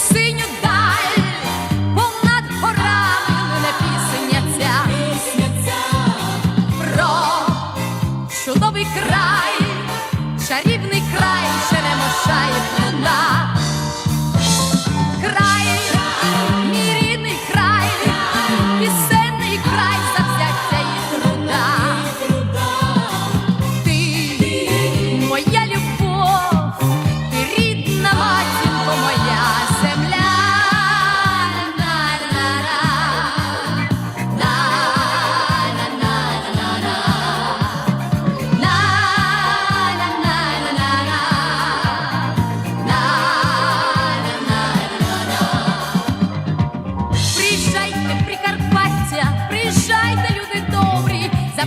синю даль, бо над горами мене ця, пісня про чудовий край, чарів.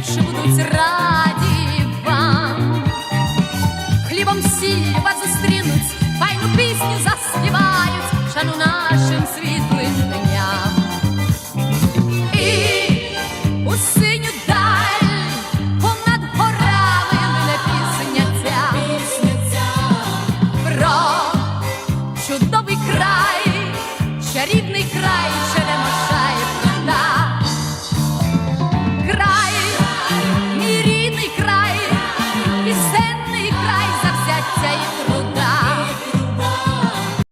що будуть раді вам, хлібом сіль вас зустрінуть, файну пісню заспівають шануна.